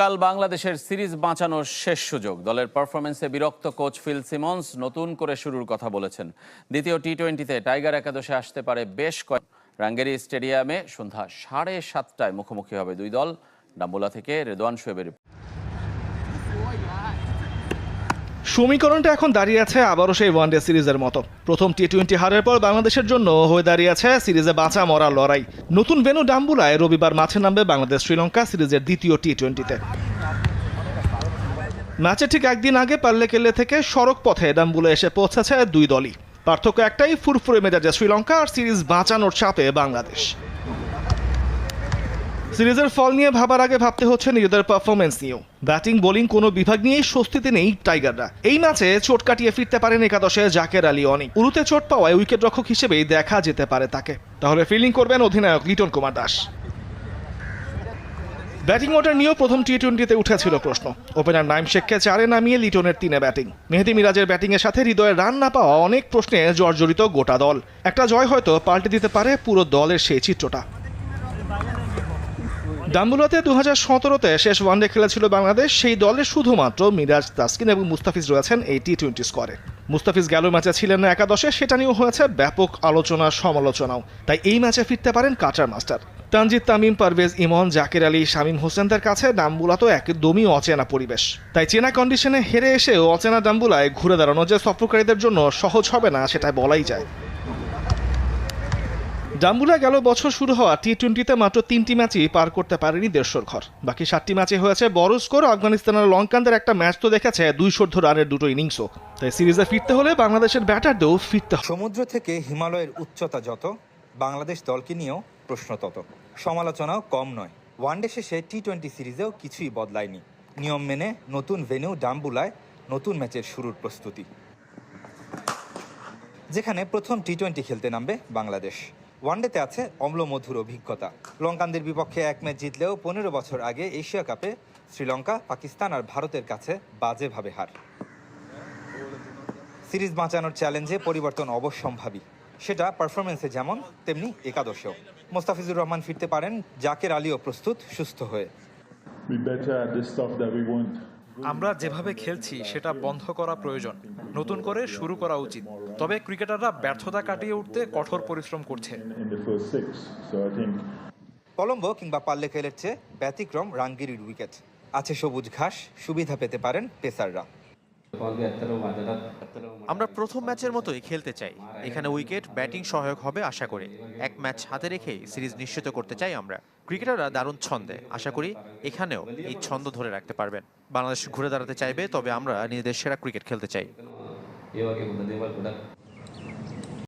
কাল বাংলাদেশের সিরিজ বাঁচানোর শেষ সুযোগ। দলের পারফরমেন্সে বিরক্ত কোচ ফিল সিমন্স নতুন করে শুরুর কথা বলেছেন। দ্বিতীয় টি টোয়েন্টিতে টাইগার একাদশে আসতে পারে বেশ কয়েক রাঙ্গেরি স্টেডিয়ামে সন্ধ্যা সাড়ে সাতটায় মুখোমুখি হবে দুই দল। ডাম্বুলা থেকে রেদওয়ান শোয়েবের সমীকরণটা এখন দাঁড়িয়ে আছে আবারও সেই ওয়ানডে সিরিজের মতো। প্রথম টি টোয়েন্টি হারের পর বাংলাদেশের জন্য হয়ে দাঁড়িয়ে আছে সিরিজে বাঁচা মরা লড়াই। নতুন ভেনু ডাম্বুলায় রবিবার মাঠে নামবে বাংলাদেশ শ্রীলঙ্কা সিরিজের দ্বিতীয় টি টোয়েন্টিতে ম্যাচের ঠিক একদিন আগে পাল্লেকেল্লে থেকে সড়ক পথে ডাম্বুলে এসে পৌঁছেছে দুই দলই। পার্থক্য একটাই, ফুরফুরে মেজাজে শ্রীলঙ্কা আর সিরিজ বাঁচানোর চাপে বাংলাদেশ। সিরিজের ফল নিয়ে ভাবার আগে ভাবতে হচ্ছে নিজেদের পারফরমেন্স নিয়েও। ব্যাটিং বোলিং কোনো বিভাগ নিয়েই স্বস্তিতে নেই টাইগাররা এই ম্যাচে চোট কাটিয়ে ফিরতে পারেন একাদশে জাকের আলী অনেক। উরুতে চোট পাওয়ায় উইকেট রক্ষক হিসেবেই দেখা যেতে পারে তাকে। তাহলে ফিল্ডিং করবেন অধিনায়ক লিটন কুমার দাস। ব্যাটিং অর্ডার নিয়েও প্রথম টি টোয়েন্টিতে উঠেছিল প্রশ্ন। ওপেনার নাইম শেখকে চারে নামিয়ে লিটনের তিনে ব্যাটিং মেহেদি মিরাজের ব্যাটিংয়ের সাথে হৃদয়ে রান না পাওয়া অনেক প্রশ্নে জর্জরিত গোটা দল। একটা জয় হয়তো পাল্টে দিতে পারে পুরো দলের সেই চিত্রটা। ডাম্বুলাতে দু হাজার সতেরোতে শেষ ওয়ানডে খেলেছিল বাংলাদেশ। সেই দলে শুধুমাত্র মিরাজ তাসকিন এবং মুস্তাফিজ রয়েছেন এই টি টোয়েন্টি স্কোয়ারে মুস্তাফিজ গেল ম্যাচে ছিলেন না একাদশে, সেটা নিয়েও হয়েছে ব্যাপক আলোচনা, সমালোচনাও। তাই এই ম্যাচে ফিরতে পারেন কাটার মাস্টার। তানজিদ তামিম, পারভেজ ইমন, জাকির আলী, শামীম হোসেনদের কাছে ডাম্বুলা তো একদমই অচেনা পরিবেশ। তাই চেনা কন্ডিশনে হেরে এসেও অচেনা ডাম্বুলায় ঘুরে দাঁড়ানো যে সফরকারীদের জন্য সহজ হবে না, সেটা বলাই যায়। ডাম্বুলা গেল বছর শুরু হওয়া টি টোয়েন্টিতে মাত্র তিনটি ম্যাচই পার করতে পারেনি দেড়শোর ঘর। বাকি সাতটি ম্যাচে হয়েছে বড় স্কোর। আফগানিস্তানের লঙ্কানদের একটা ম্যাচ তো দেখেছে, দুইশোর্ধ রানের দুটো ইনিংসও। তাই সিরিজে ফিরতে হলে বাংলাদেশের ব্যাটারদেরও ফিরতে সমুদ্র থেকে হিমালয়ের উচ্চতা যত, বাংলাদেশ দলকে নিয়েও প্রশ্ন তত। সমালোচনাও কম নয়। ওয়ানডে শেষে টি টোয়েন্টি সিরিজেও কিছুই বদলায়নি। নিয়ম মেনে নতুন ভেন্যু ডাম্বুলায় নতুন ম্যাচের শুরুর প্রস্তুতি। যেখানে প্রথম টি টোয়েন্টি খেলতে নামবে বাংলাদেশ। ওয়ানডেতে আছে অম্লমধুর অভিজ্ঞতা। লঙ্কানদের বিপক্ষে এক ম্যাচ জিতলেও পনেরো বছর আগে এশিয়া কাপে শ্রীলঙ্কা, পাকিস্তান আর ভারতের কাছে বাজেভাবে হার। সিরিজ বাঁচানোর চ্যালেঞ্জে পরিবর্তন অবশ্যম্ভাবী। সেটা পারফরমেন্সে যেমন, তেমনি একাদশেও। মোস্তাফিজুর রহমান ফিরতে পারেন, জাকের আলীও প্রস্তুত, সুস্থ হয়ে। আমরা যেভাবে খেলছি, সেটা বন্ধ করা প্রয়োজন। নতুন করে শুরু করা উচিত। তবে ক্রিকেটাররা ব্যর্থতা কাটিয়ে উঠতে কঠোর পরিশ্রম করছে কলম্বো কিংবা পাল্লে চেয়ে ব্যতিক্রম রাঙ্গিরির উইকেট। আছে সবুজ ঘাস, সুবিধা পেতে পারেন পেসাররা। আমরা প্রথম ম্যাচের মতোই খেলতে চাই। এখানে উইকেট, ব্যাটিং সহায়ক হবে আশা করে। এক ম্যাচ হাতে রেখে সিরিজ নিশ্চিত করতে চাই আমরা। ক্রিকেটাররা দারুণ ছন্দে। আশা করি এখানেও এই ছন্দ ধরে রাখতে পারবেন। বাংলাদেশ ঘুরে দাঁড়াতে চাইবে, তবে আমরা নিজেদের সেরা ক্রিকেট খেলতে চাই।